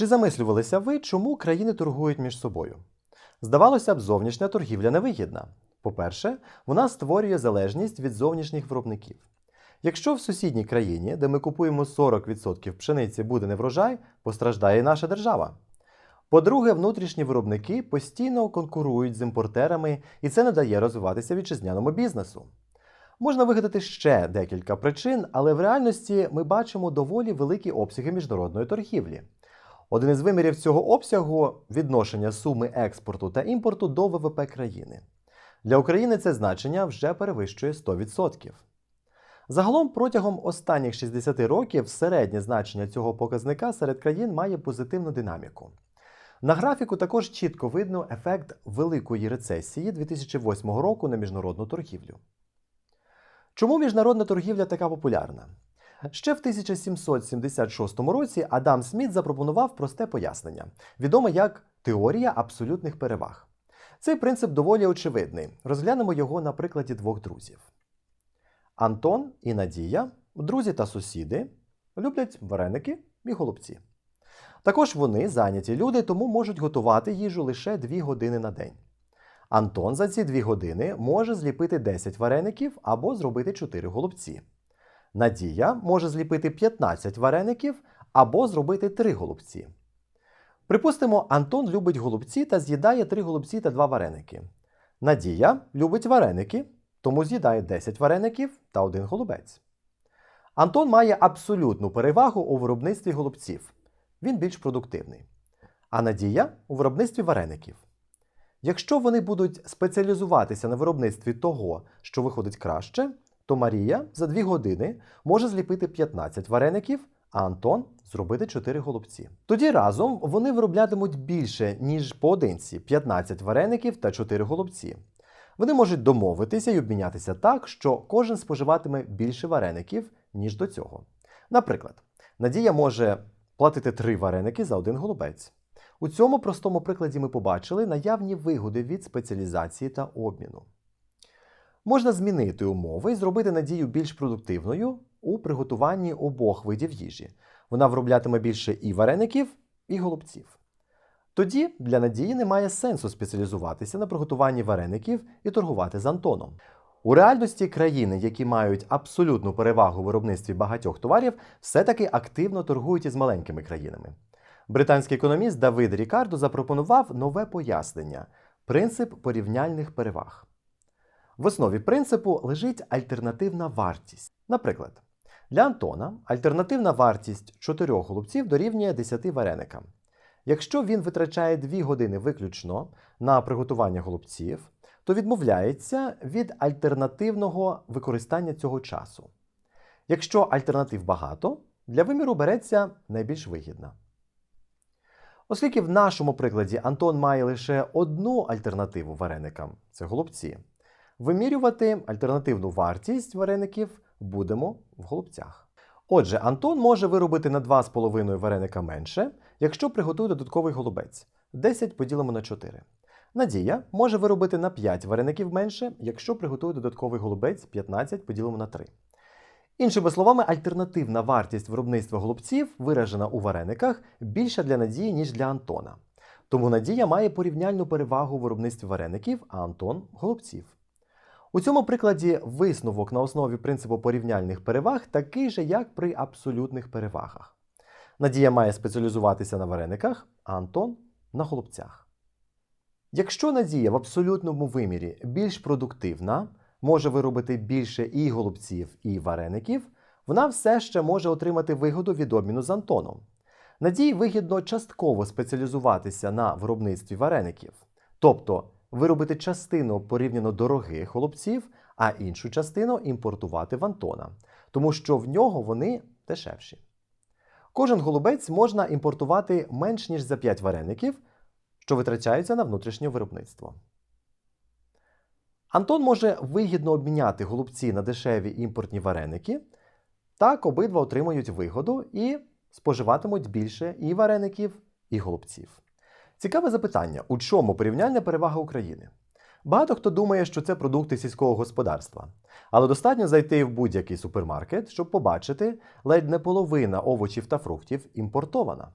Чи замислювалися ви, чому країни торгують між собою? Здавалося б, зовнішня торгівля невигідна. По-перше, вона створює залежність від зовнішніх виробників. Якщо в сусідній країні, де ми купуємо 40% пшениці, буде неврожай, постраждає і наша держава. По-друге, внутрішні виробники постійно конкурують з імпортерами, і це не дає розвиватися вітчизняному бізнесу. Можна вигадати ще декілька причин, але в реальності ми бачимо доволі великі обсяги міжнародної торгівлі. Один із вимірів цього обсягу відношення суми експорту та імпорту до ВВП країни. Для України це значення вже перевищує 100%. Загалом протягом останніх 60 років середнє значення цього показника серед країн має позитивну динаміку. На графіку також чітко видно ефект великої рецесії 2008 року на міжнародну торгівлю. Чому міжнародна торгівля така популярна? Ще в 1776 році Адам Сміт запропонував просте пояснення, відоме як теорія абсолютних переваг. Цей принцип доволі очевидний. Розглянемо його на прикладі двох друзів. Антон і Надія, друзі та сусіди, люблять вареники і голубці. Також вони зайняті люди, тому можуть готувати їжу лише 2 години на день. Антон за ці 2 години може зліпити 10 вареників або зробити 4 голубці. Надія може зліпити 15 вареників або зробити 3 голубці. Припустимо, Антон любить голубці та з'їдає 3 голубці та 2 вареники. Надія любить вареники, тому з'їдає 10 вареників та 1 голубець. Антон має абсолютну перевагу у виробництві голубців. Він більш продуктивний. А Надія у виробництві вареників. Якщо вони будуть спеціалізуватися на виробництві того, що виходить краще, то Марія за 2 години може зліпити 15 вареників, а Антон зробити 4 голубці. Тоді разом вони вироблятимуть більше, ніж поодинці 15 вареників та 4 голубці. Вони можуть домовитися і обмінятися так, що кожен споживатиме більше вареників, ніж до цього. Наприклад, Надія може платити 3 вареники за один голубець. У цьому простому прикладі ми побачили наявні вигоди від спеціалізації та обміну. Можна змінити умови і зробити надію більш продуктивною у приготуванні обох видів їжі. Вона вироблятиме більше і вареників, і голубців. Тоді для надії немає сенсу спеціалізуватися на приготуванні вареників і торгувати з Антоном. У реальності країни, які мають абсолютну перевагу у виробництві багатьох товарів, все-таки активно торгують із маленькими країнами. Британський економіст Давид Рікардо запропонував нове пояснення принцип порівняльних переваг. В основі принципу лежить альтернативна вартість. Наприклад, для Антона альтернативна вартість 4 голубців дорівнює 10 вареникам. Якщо він витрачає 2 години виключно на приготування голубців, то відмовляється від альтернативного використання цього часу. Якщо альтернатив багато, для виміру береться найбільш вигідна. Оскільки в нашому прикладі Антон має лише одну альтернативу вареникам це голубці, вимірювати альтернативну вартість вареників будемо в голубцях. Отже, Антон може виробити на 2,5 вареника менше, якщо приготує додатковий голубець 10 поділимо на 4. Надія може виробити на 5 вареників менше, якщо приготує додатковий голубець 15 поділимо на 3. Іншими словами, альтернативна вартість виробництва голубців, виражена у варениках, більша для Надії, ніж для Антона. Тому Надія має порівняльну перевагу у виробництві вареників, а Антон голубців. У цьому прикладі висновок на основі принципу порівняльних переваг такий же, як при абсолютних перевагах. Надія має спеціалізуватися на варениках, а Антон на голубцях. Якщо Надія в абсолютному вимірі більш продуктивна, може виробити більше і голубців, і вареників, вона все ще може отримати вигоду від обміну з Антоном. Надії вигідно частково спеціалізуватися на виробництві вареників, тобто виробити частину порівняно дорогих голубців, а іншу частину імпортувати в Антона, тому що в нього вони дешевші. Кожен голубець можна імпортувати менш ніж за 5 вареників, що витрачаються на внутрішнє виробництво. Антон може вигідно обміняти голубці на дешеві імпортні вареники. Так обидва отримують вигоду і споживатимуть більше і вареників, і голубців. Цікаве запитання: у чому порівняльна перевага України? Багато хто думає, що це продукти сільського господарства, але достатньо зайти в будь-який супермаркет, щоб побачити, ледь не половина овочів та фруктів імпортована.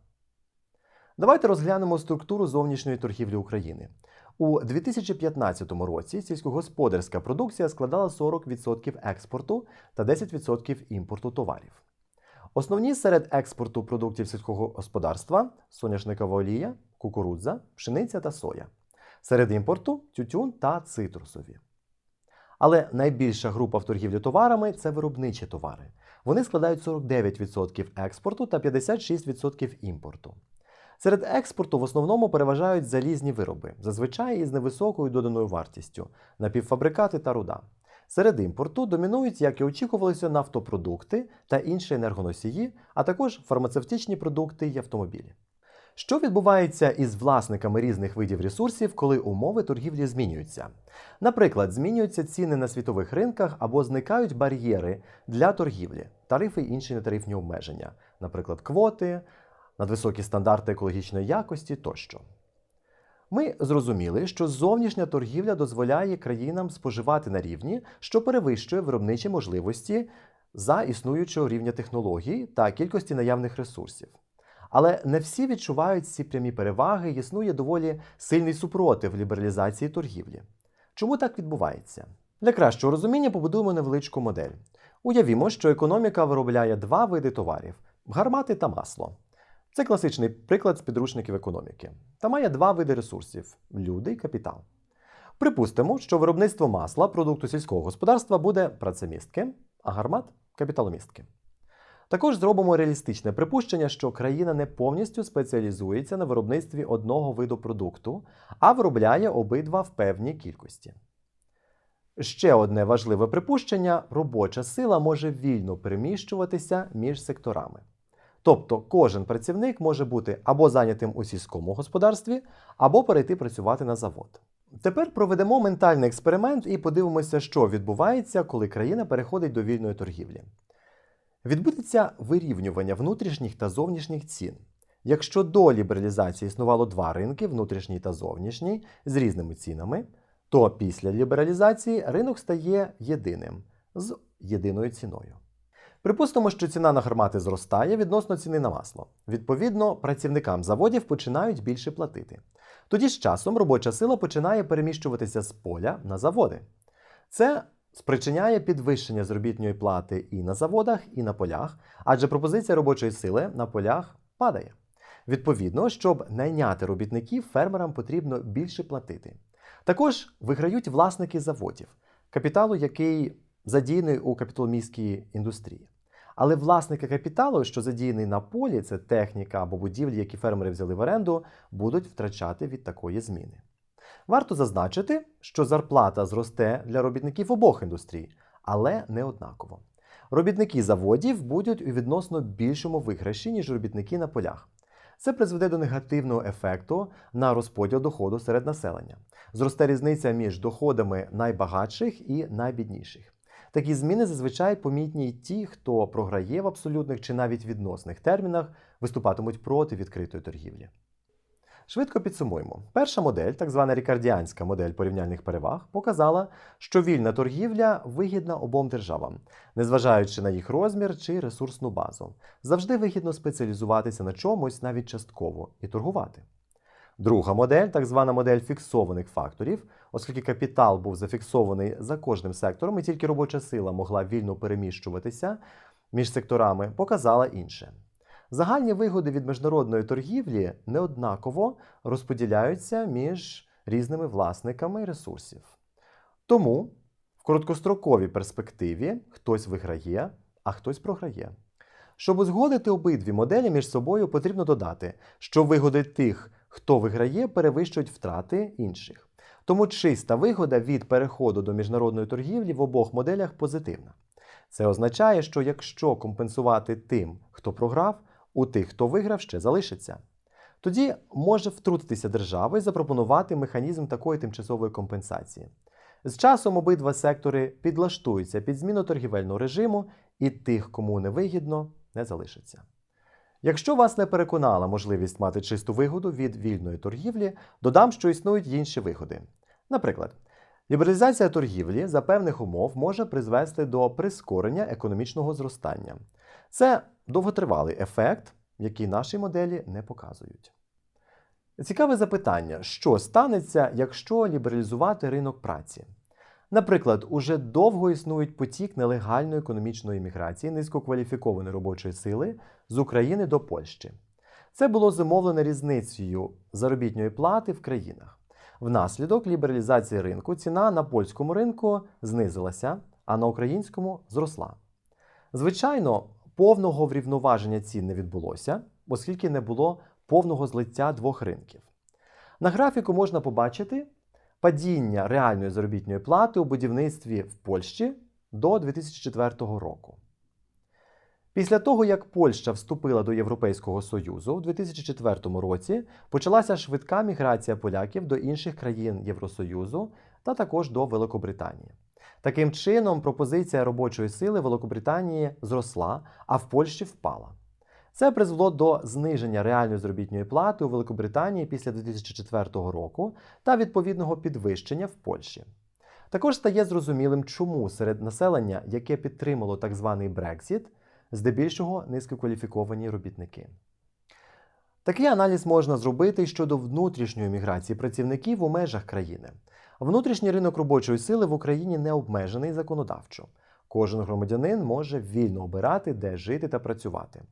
Давайте розглянемо структуру зовнішньої торгівлі України. У 2015 році сільськогосподарська продукція складала 40% експорту та 10% імпорту товарів. Основні серед експорту продуктів сільського господарства соняшникова олія, кукурудза, пшениця та соя. Серед імпорту тютюн та цитрусові. Але найбільша група в торгівлі товарами це виробничі товари. Вони складають 49% експорту та 56% імпорту. Серед експорту в основному переважають залізні вироби, зазвичай із невисокою доданою вартістю, напівфабрикати та руда. Серед імпорту домінують, як і очікувалося, нафтопродукти та інші енергоносії, а також фармацевтичні продукти й автомобілі. Що відбувається із власниками різних видів ресурсів, коли умови торгівлі змінюються? Наприклад, змінюються ціни на світових ринках або зникають бар'єри для торгівлі, тарифи й інші нетарифні обмеження, наприклад, квоти, надвисокі стандарти екологічної якості тощо. Ми зрозуміли, що зовнішня торгівля дозволяє країнам споживати на рівні, що перевищує виробничі можливості за існуючого рівня технологій та кількості наявних ресурсів. Але не всі відчувають ці прямі переваги, існує доволі сильний супротив лібералізації торгівлі. Чому так відбувається? Для кращого розуміння побудуємо невеличку модель. Уявімо, що економіка виробляє два види товарів гармати та масло. Це класичний приклад з підручників економіки. Та має два види ресурсів люди і капітал. Припустимо, що виробництво масла продукту сільського господарства буде працемістки, а гармат капіталомістки. Також зробимо реалістичне припущення, що країна не повністю спеціалізується на виробництві одного виду продукту, а виробляє обидва в певній кількості. Ще одне важливе припущення: робоча сила може вільно переміщуватися між секторами. Тобто кожен працівник може бути або зайнятим у сільському господарстві, або перейти працювати на завод. Тепер проведемо ментальний експеримент і подивимося, що відбувається, коли країна переходить до вільної торгівлі. Відбудеться вирівнювання внутрішніх та зовнішніх цін. Якщо до лібералізації існувало два ринки внутрішній та зовнішній, з різними цінами, то після лібералізації ринок стає єдиним з єдиною ціною. Припустимо, що ціна на гармати зростає відносно ціни на масло. Відповідно, працівникам заводів починають більше платити. Тоді з часом робоча сила починає переміщуватися з поля на заводи. Це спричиняє підвищення заробітної плати і на заводах, і на полях, адже пропозиція робочої сили на полях падає. Відповідно, щоб найняти робітників, фермерам потрібно більше платити. Також виграють власники заводів, капіталу, який задіяний у капіталомістській індустрії. Але власники капіталу, що задіяний на полі, це техніка або будівлі, які фермери взяли в оренду, будуть втрачати від такої зміни. Варто зазначити, що зарплата зросте для робітників обох індустрій, але не однаково. Робітники заводів будуть у відносно більшому виграші, ніж робітники на полях. Це призведе до негативного ефекту на розподіл доходу серед населення. Зросте різниця між доходами найбагатших і найбідніших. Такі зміни зазвичай помітні й ті, хто програє в абсолютних чи навіть відносних термінах, виступатимуть проти відкритої торгівлі. Швидко підсумуємо. Перша модель, так звана рікардіанська модель порівняльних переваг, показала, що вільна торгівля вигідна обом державам, незважаючи на їх розмір чи ресурсну базу. Завжди вигідно спеціалізуватися на чомусь навіть частково і торгувати. Друга модель, так звана модель фіксованих факторів, оскільки капітал був зафіксований за кожним сектором, і тільки робоча сила могла вільно переміщуватися між секторами, показала інше. Загальні вигоди від міжнародної торгівлі неоднаково розподіляються між різними власниками ресурсів. Тому в короткостроковій перспективі хтось виграє, а хтось програє. Щоб узгодити обидві моделі між собою, потрібно додати, що вигоди тих, хто виграє, перевищують втрати інших. Тому чиста вигода від переходу до міжнародної торгівлі в обох моделях позитивна. Це означає, що якщо компенсувати тим, хто програв, у тих, хто виграв, ще залишиться. Тоді може втрутитися держава і запропонувати механізм такої тимчасової компенсації. З часом обидва сектори підлаштуються під зміну торгівельного режиму, і тих, кому не вигідно, не залишиться. Якщо вас не переконала можливість мати чисту вигоду від вільної торгівлі, додам, що існують інші вигоди. Наприклад, лібералізація торгівлі за певних умов може призвести до прискорення економічного зростання. Це довготривалий ефект, який наші моделі не показують. Цікаве запитання: що станеться, якщо лібералізувати ринок праці? Наприклад, уже довго існують потік нелегальної економічної міграції низькокваліфікованої робочої сили з України до Польщі. Це було зумовлено різницею заробітної плати в країнах. Внаслідок лібералізації ринку ціна на польському ринку знизилася, а на українському зросла. Звичайно, повного врівноваження цін не відбулося, оскільки не було повного злиття двох ринків. На графіку можна побачити падіння реальної заробітної плати у будівництві в Польщі до 2004 року. Після того, як Польща вступила до Європейського Союзу у 2004 році, почалася швидка міграція поляків до інших країн Євросоюзу та також до Великобританії. Таким чином, пропозиція робочої сили Великобританії зросла, а в Польщі впала. Це призвело до зниження реальної заробітної плати у Великобританії після 2004 року та відповідного підвищення в Польщі. Також стає зрозумілим, чому серед населення, яке підтримало так званий Брексіт, здебільшого низькокваліфіковані робітники. Такий аналіз можна зробити щодо внутрішньої міграції працівників у межах країни. Внутрішній ринок робочої сили в Україні не обмежений законодавчо. Кожен громадянин може вільно обирати, де жити та працювати.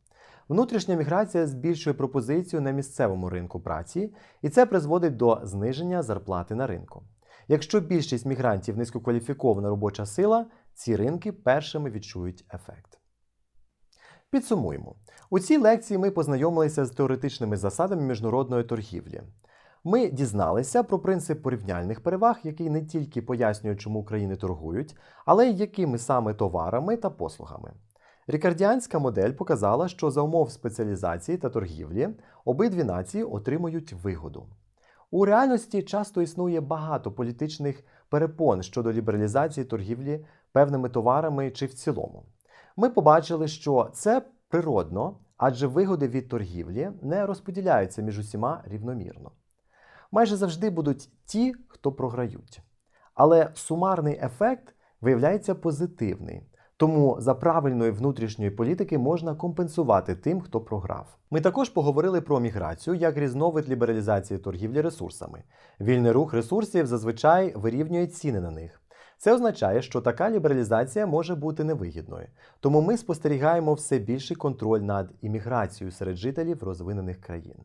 Внутрішня міграція збільшує пропозицію на місцевому ринку праці, і це призводить до зниження зарплати на ринку. Якщо більшість мігрантів низькокваліфікована робоча сила, ці ринки першими відчують ефект. Підсумуємо. У цій лекції ми познайомилися з теоретичними засадами міжнародної торгівлі. Ми дізналися про принцип порівняльних переваг, який не тільки пояснює, чому країни торгують, але й якими саме товарами та послугами. Рікардіанська модель показала, що за умов спеціалізації та торгівлі обидві нації отримують вигоду. У реальності часто існує багато політичних перепон щодо лібералізації торгівлі певними товарами чи в цілому. Ми побачили, що це природно, адже вигоди від торгівлі не розподіляються між усіма рівномірно. Майже завжди будуть ті, хто програють. Але сумарний ефект виявляється позитивний. Тому за правильної внутрішньої політики можна компенсувати тим, хто програв. Ми також поговорили про міграцію як різновид лібералізації торгівлі ресурсами. Вільний рух ресурсів зазвичай вирівнює ціни на них. Це означає, що така лібералізація може бути невигідною. Тому ми спостерігаємо все більший контроль над імміграцією серед жителів розвинених країн.